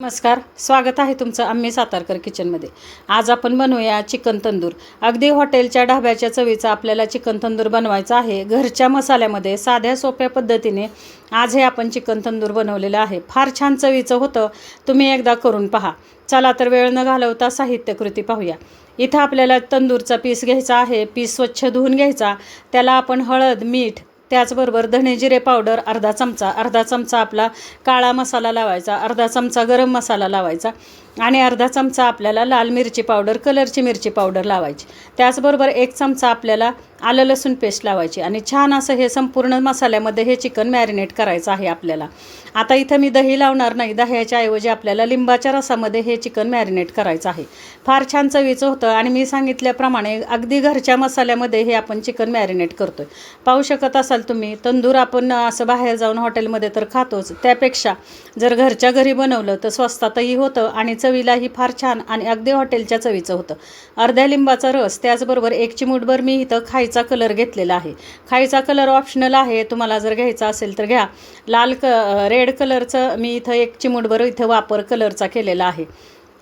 नमस्कार स्वागत आहे तुमचं आम्ही सातारकर किचनमध्ये. आज आपण बनवूया चिकन तंदूर. अगदी हॉटेलच्या ढाब्याच्या चवीचा आपल्याला चिकन तंदूर बनवायचा आहे. घरच्या मसाल्यामध्ये साध्या सोप्या पद्धतीने आज हे आपण चिकन तंदूर बनवलेलं आहे. फार छान चवीचं होतं. तुम्ही एकदा करून पहा. चला तर वेळ न घालवता साहित्यकृती पाहूया. इथं आपल्याला तंदूरचा पीस घ्यायचा आहे. पीस स्वच्छ धुवून घ्यायचा. त्याला आपण हळद मीठ त्याचबरोबर धणेजिरे पावडर अर्धा चमचा अर्धा चमचा आपला काळा मसाला लावायचा अर्धा चमचा गरम मसाला लावायचा. आणि अर्धा चमचा आपल्याला लाल मिरची पावडर कलरची मिरची पावडर लावायची. त्याचबरोबर एक चमचा आपल्याला आलं लसूण पेस्ट लावायची आणि छान असं हे संपूर्ण मसाल्यामध्ये हे चिकन मॅरिनेट करायचं आहे आपल्याला. आता इथं मी दही लावणार नाही दह्याच्या ऐवजी आपल्याला लिंबाच्या रसामध्ये हे चिकन मॅरिनेट करायचं आहे. फार छान चवीचं होतं आणि मी सांगितल्याप्रमाणे अगदी घरच्या मसाल्यामध्ये हे आपण चिकन मॅरिनेट करतो आहे पाहू शकत असाल तुम्ही तंदूर आपण असं बाहेर जाऊन हॉटेलमध्ये तर खातोच. त्यापेक्षा जर घरच्या घरी बनवलं तर स्वस्तातही होतं आणि चवीलाही फार छान आणि अगदी हॉटेलच्या चवीचं होतं. अर्ध्या लिंबाचा रस त्याचबरोबर एक चिमूटभर मी इथं खायचा कलर घेतलेला आहे. खायचा कलर ऑप्शनल आहे तुम्हाला जर घ्यायचा असेल तर घ्या. लाल क रेड कलरचं मी इथं एक चिमूटभर इथं वापर कलरचा केलेला आहे.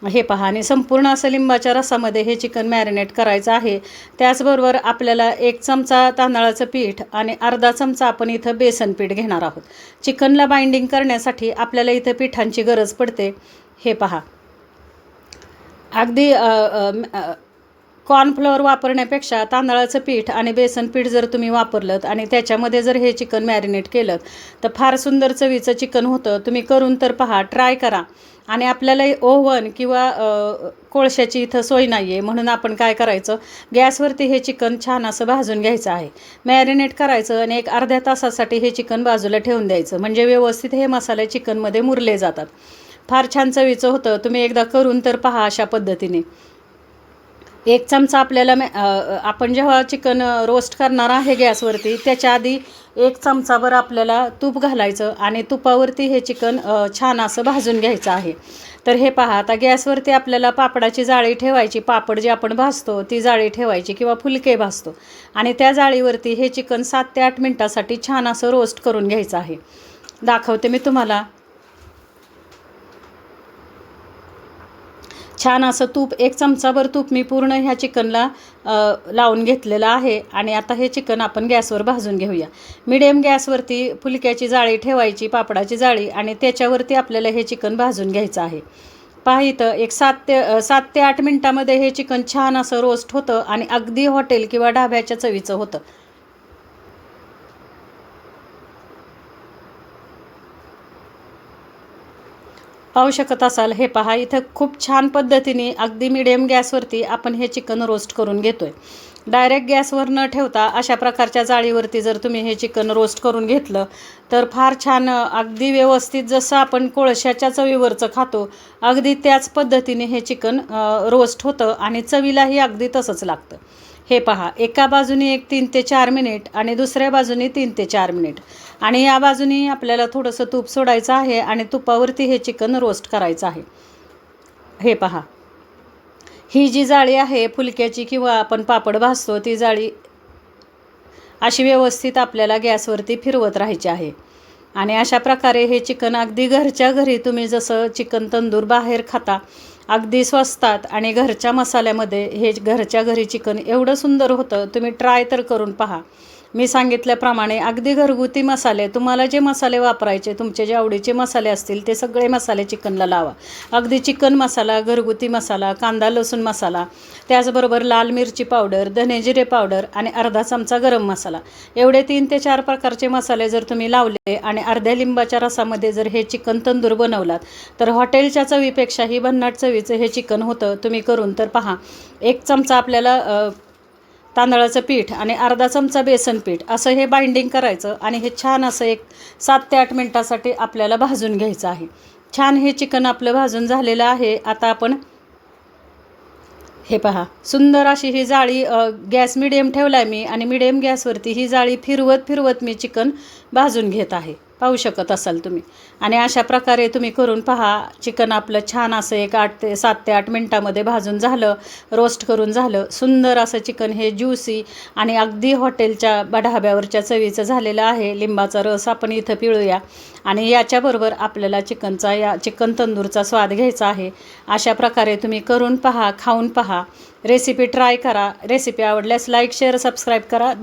हे पहा आणि संपूर्ण असं लिंबाच्या रसामध्ये हे चिकन मॅरिनेट करायचं आहे. त्याचबरोबर आपल्याला एक चमचा तांदळाचं पीठ आणि अर्धा चमचा आपण इथं बेसन पीठ घेणार आहोत. चिकनला बाइंडिंग करण्यासाठी आपल्याला इथं पिठांची गरज पडते. हे पहा. अगदी कॉर्नफ्लॉवर वापरण्यापेक्षा तांदळाचं पीठ आणि बेसन पीठ जर तुम्ही वापरलं आणि त्याच्यामध्ये जर हे चिकन मॅरिनेट केलं तर फार सुंदर चवीचं चिकन होतं. तुम्ही करून तर पहा ट्राय करा. आणि आपल्याला ओव्हन किंवा कोळशाची इथं सोय नाही आहे म्हणून आपण काय करायचं गॅसवरती हे चिकन छान असं भाजून घ्यायचं आहे. मॅरिनेट करायचं आणि एक अर्ध्या तासासाठी हे चिकन बाजूला ठेवून द्यायचं. म्हणजे व्यवस्थित हे मसाले चिकनमध्ये मुरले जातात. फार छान चवीचं होतं. तुम्ही एकदा करून तर पहा अशा पद्धतीने. एक चमचा आपल्याला मॅ आपण जेव्हा चिकन रोस्ट करणार आहे गॅसवरती त्याच्या आधी एक चमचाभर आपल्याला तूप घालायचं आणि तुपावरती हे चिकन छान असं भाजून घ्यायचं आहे. तर हे पहा आता गॅसवरती आपल्याला पापडाची जाळी ठेवायची पापड जे आपण भाजतो ती जाळी ठेवायची किंवा फुलके भाजतो. आणि त्या जाळीवरती हे चिकन सात ते आठ मिनटासाठी छान असं रोस्ट करून घ्यायचं आहे. दाखवते मी तुम्हाला. छान असं तूप एक चमचाभर तूप मी पूर्ण ह्या चिकनला लावून घेतलेलं आहे. आणि आता हे चिकन आपण गॅसवर भाजून घेऊया. मिडियम गॅसवरती फुलक्याची जाळी ठेवायची पापडाची जाळी आणि त्याच्यावरती आपल्याला हे चिकन भाजून घ्यायचं आहे. पहा इथं एक सात ते सात ते आठ मिनटामध्ये हे चिकन छान असं रोस्ट होतं आणि अगदी हॉटेल किंवा ढाब्याच्या चवीचं होतं. पाहू शकत असाल हे पहा इथं खूप छान पद्धतीने अगदी मिडियम गॅसवरती आपण हे चिकन रोस्ट करून घेतो आहे डायरेक्ट गॅसवर न ठेवता अशा प्रकारच्या जाळीवरती जर तुम्ही हे चिकन रोस्ट करून घेतलं तर फार छान अगदी व्यवस्थित जसं आपण कोळशाच्या चवीवरचं खातो अगदी त्याच पद्धतीने हे चिकन रोस्ट होतं आणि चवीलाही अगदी तसंच लागतं. हे पहा एका बाजूनी एक तीन ते चार मिनिट आणि दुसऱ्या बाजूनी तीन ते चार मिनिट. आणि या बाजूनी आपल्याला थोडंसं तूप सोडायचं आहे आणि तुपावरती हे चिकन रोस्ट करायचं आहे. हे पहा. ही जी जाळी आहे फुलक्याची किंवा आपण पापड भाजतो ती जाळी अशी व्यवस्थित आपल्याला गॅसवरती फिरवत राहायची आहे. आणि अशा प्रकारे हे चिकन अगदी घरच्या घरी तुम्ही जसं चिकन तंदूर बाहेर खाता अगदी स्वस्तात आणि घरच्या मसाल्यामध्ये हे घरच्या घरी चिकन एवढं सुंदर होतं तुम्ही ट्राय तर करून पहा. मी सांगितल्याप्रमाणे अगदी घरगुती मसाले तुम्हाला जे मसाले वापरायचे तुमचे जे आवडीचे मसाले असतील ते सगळे मसाले चिकनला लावा. अगदी चिकन मसाला घरगुती मसाला कांदा लसूण मसाला त्याचबरोबर लाल मिरची पावडर धनेजिरे पावडर आणि अर्धा चमचा गरम मसाला. एवढे तीन ते चार प्रकारचे मसाले जर तुम्ही लावले आणि अर्ध्या लिंबाच्या रसामध्ये जर हे चिकन तंदूर बनवलात तर हॉटेलच्या चवीपेक्षाही भन्नाट चवीचं हे चिकन होतं तुम्ही करून तर पहा. एक चमचा आपल्याला तांदळाचं पीठ आणि अर्धा चमचा बेसन पीठ असं हे बाइंडिंग करायचं आणि हे छान असं एक सात ते आठ मिनटासाठी आपल्याला भाजून घ्यायचं आहे. छान हे चिकन आपलं भाजून झालेलं आहे. आता आपण हे पहा सुंदर अशी ही जाळी गॅस मिडियम ठेवला आहे मी आणि मिडियम गॅसवरती ही जाळी फिरवत फिरवत मी चिकन भाजून घेत आहे. पाहू शकत असाल तुम्ही. आणि अशा प्रकारे तुम्ही करून पहा चिकन आपलं छान असं एक आठ ते सात ते आठ मिनटामध्ये भाजून झालं रोस्ट करून झालं. सुंदर असं चिकन हे ज्युसी आणि अगदी हॉटेलच्या ढाब्यावरच्या चवीचं झालेलं आहे. लिंबाचा रस आपण इथं पिळूया. आणि याच्याबरोबर आपल्याला चिकनचा या चिकन तंदूरचा स्वाद घ्यायचा आहे. अशा प्रकारे तुम्ही करून पहा खाऊन पहा. रेसिपी ट्राय करा. रेसिपी आवडल्यास लाईक शेअर सबस्क्राईब करा.